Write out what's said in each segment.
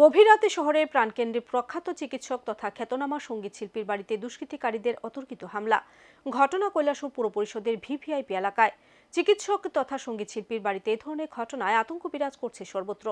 গভীর রাতে শহরের প্রাণকেন্দ্রে প্রখ্যাত চিকিৎসক তথা খ্যাতনামা সংগীত শিল্পীর বাড়িতে দুষ্কৃতিকারীদের অতর্কিত হামলা। ঘটনা কৈলাসপুর পুর পরিষদের ভিভিআইপি এলাকায়। চিকিৎসক তথা সংগীত শিল্পীর বাড়িতে এ ধরনের ঘটনায় আতঙ্ক বিরাজ করছে সর্বত্র।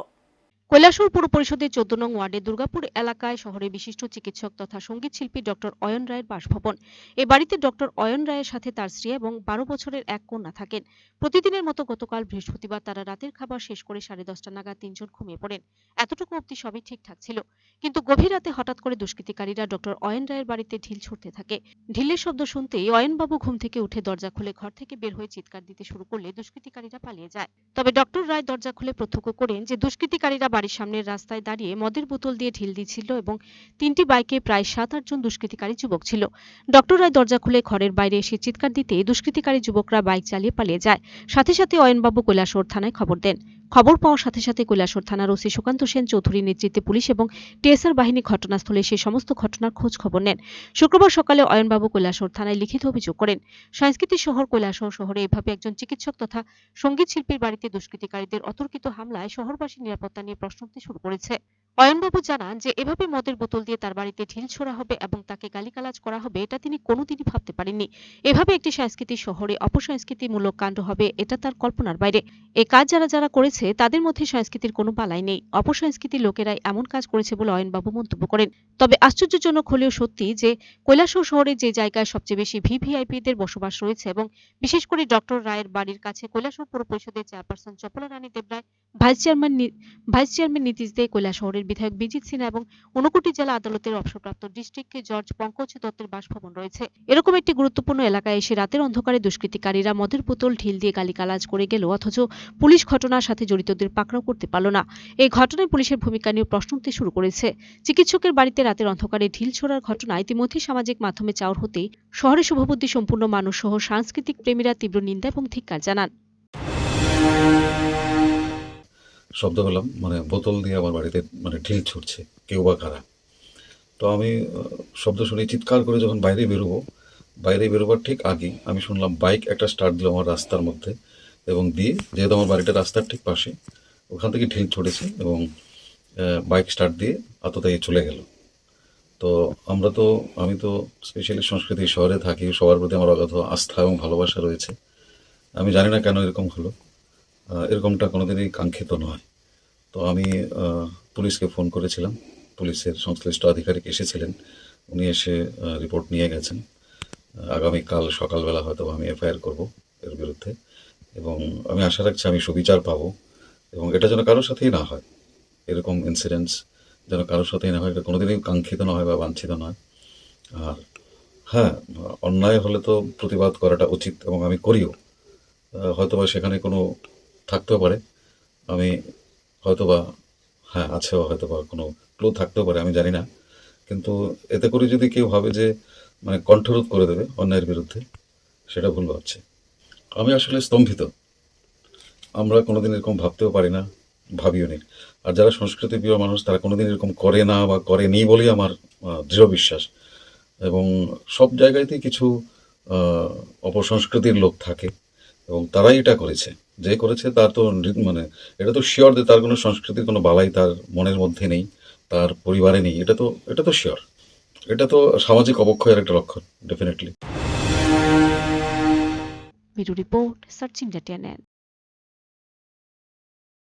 কৈলাসহর পুর পরিষদের চোদ্দ নং ওয়ার্ডে দুর্গাপুর এলাকায় শহরে বিশিষ্ট চিকিৎসক তথা সংগীত শিল্পী ডক্টর অয়ন রায়ের বাসভবন। এ বাড়িতে ডক্টর অয়ন রায়ের সাথে তার স্ত্রী এবং বারো বছরের এক কন্যা থাকেন। প্রতিদিনের মতো গতকাল বৃহস্পতিবার তারা রাতের খাবার শেষ করে সাড়ে দশটা নাগাদ তিনজন ঘুমিয়ে পড়েন। এতটুকু অবধি সবই ঠিকঠাক ছিল। কিন্তু গভীর রাতে হঠাৎ করে দুষ্কৃতিকারীরা ডক্টর অয়ন রায়ের বাড়িতে ঢিল ছুটতে থাকে। ঢিলের শব্দ শুনতেই অয়নবাবু ঘুম থেকে উঠে দরজা খুলে ঘর থেকে বের হয়ে চিৎকার দিতে শুরু করলে দুষ্কৃতিকারীরা পালিয়ে যায়। তবে ডক্টর রায় দরজা খুলে প্রত্যক্ষ করেন যে দুষ্কৃতিকারীরা বাড়ির সামনের রাস্তায় দাঁড়িয়ে মদের বোতল দিয়ে ঢিল দিচ্ছিল এবং তিনটি বাইকে প্রায় সাত, আটজন দুষ্কৃতিকারী যুবক ছিল। ডক্টর রায় দরজা খুলে ঘরের বাইরে এসে চিৎকার দিতে দুষ্কৃতিকারী যুবকরা বাইক চালিয়ে পালিয়ে যায়। সাথে সাথে অয়নবাবু কৈলাসোর থানায় খবর দেন। খবর পাওয়ার সাথে সাথে কৈলাসর থানার ওসি সুকান্ত সেন চৌধুরীর নেতৃত্বে পুলিশ এবং টিএসআর বাহিনী ঘটনাস্থলে সেই সমস্ত ঘটনার খোঁজ খবর নেন। শুক্রবার সকালে অয়নবাবু কৈলাসর থানায় লিখিত অভিযোগ করেন, সংস্কৃতি শহর কৈলাসর শহরে এভাবে একজন চিকিৎসক তথা সংগীত শিল্পীর বাড়িতে দুষ্কৃতিকারীদের অতর্কিত হামলায় শহরবাসী নিরাপত্তা নিয়ে প্রশ্ন উঠতে শুরু করেছে। অয়নবাবু জানান যে, এভাবে মদের বোতল দিয়ে তার বাড়িতে ঢিল ছোড়া হবে এবং তাকে গালিগালাজ করা হবে, এটা তিনি কোনোদিনই ভাবতে পারেননি। এভাবে একটি সাংস্কৃতিক শহরে অপসংস্কৃতিমূলক কাণ্ড হবে, এটা তার কল্পনার বাইরে। এ কাজ যারা যারা করেছে, তাদের মধ্যে সংস্কৃতির কোনো বালাই নেই। অপসংস্কৃতির লোকেরাই এমন কাজ করেছে বলে অয়নবাবু মন্তব্য করেন। তবে আশ্চর্যজনক হলেও সত্যি যে, কৈলাসহর শহরে যে জায়গায় সবচেয়ে বেশি ভিভিআইপিদের বসবাস রয়েছে এবং বিশেষ করে ডক্টর রায়ের বাড়ির কাছে কৈলাসহর পৌর পরিষদের chairperson Chapala Rani Debroy, vice chairman vice chairman Nitish De কৈলাসহরের বিধায়ক বিজিত সিনহা এবং ঊনকোটি জেলা আদালতের অবসরপ্রাপ্ত ডিস্ট্রিক্ট জজ পঙ্কজ দত্তের বাসভবন রয়েছে। এরকম একটি গুরুত্বপূর্ণ এলাকায় এসে রাতের অন্ধকারে দুষ্কৃতিকারীরা মদের বোতল, ঢিল দিয়ে গালিগালাজ করে গেল অথচ পুলিশ ঘটনার সাথে জড়িতদের পাকড়াও করতে পারল না। এই ঘটনায় পুলিশের ভূমিকা নিয়ে প্রশ্ন উঠতে শুরু করেছে। চিকিৎসকের বাড়িতে রাতের অন্ধকারে ঢিল ছোড়ার ঘটনা ইতিমধ্যে সামাজিক মাধ্যমে চাওর হতেই শহরে শুভবুদ্ধি সম্পূর্ণ মানুষ সহ সাংস্কৃতিক প্রেমীরা তীব্র নিন্দা এবং ধিক্কার জানান। শব্দ পেলাম মানে বোতল দিয়ে আমার বাড়িতে মানে ঢিল ছুটছে, কেউ বা কারা। তো আমি শব্দ শুনে চিৎকার করে যখন বাইরে বেরোবো, বাইরে বেরোবার ঠিক আগে আমি শুনলাম বাইক একটা স্টার্ট দিল আমার রাস্তার মধ্যে এবং দিয়ে, যেহেতু আমার বাড়িটা রাস্তার ঠিক পাশে, ওখান থেকে ঢিল ছুটেছে এবং বাইক স্টার্ট দিয়ে আততায়ী চলে গেল। তো আমরা তো, আমি তো স্পেশালি সংস্কৃতি শহরে থাকি, সবার প্রতি আমার অগাধ আস্থা এবং ভালোবাসা রয়েছে। আমি জানি না কেন এরকম হলো। এরকমটা কোনোদিনই কাঙ্ক্ষিত নয়। তো আমি পুলিশকে ফোন করেছিলাম। পুলিশের সংশ্লিষ্ট আধিকারিক এসেছিলেন। উনি এসে রিপোর্ট নিয়ে গেছেন। আগামীকাল সকালবেলা হয়তো আমি এফআইআর করব এর বিরুদ্ধে। এবং আমি আশা রাখছি আমি সুবিচার পাবো। এবং এটা যেন কারোর সাথেই না হয়। এরকম ইনসিডেন্টস যেন কারোর সাথেই না হয়, এটা কোনোদিনই কাঙ্ক্ষিত না হয় বা বাঞ্ছিত নয়। আর হ্যাঁ অন্যায় হলে তো প্রতিবাদ করাটা উচিত এবং আমি করিও। হয়তোবা সেখানে কোনো থাকতেও পারে। আমি হয়তোবা হ্যাঁ আছেও হয়তোবা কোনো ক্লু থাকতেও পারে, আমি জানি না। কিন্তু এতে করে যদি কেউ ভাবে যে মানে কণ্ঠরোধ করে দেবে অন্যায়ের বিরুদ্ধে, সেটা ভুল ভাবছে। আমি আসলে স্তম্ভিত। আমরা কোনোদিন এরকম ভাবতেও পারি না, ভাবিও নি। আর যারা সংস্কৃতি প্রিয় মানুষ, তারা কোনোদিন এরকম করে না বা করেনি বলেই আমার দৃঢ় বিশ্বাস। এবং সব জায়গাতেই কিছু অপসংস্কৃতির লোক থাকে, এবং তারাই এটা করেছে। যে করেছে তার তো মানে এটা তো শিওর যে তার কোনো সংস্কৃতির কোনো বালাই তার মনের মধ্যে নেই, তার পরিবারে নেই, এটা তো এটা তো শিওর এটা তো সামাজিক অবক্ষয়ের একটা লক্ষণ ডেফিনেটলি রিপোর্ট, সার্চিং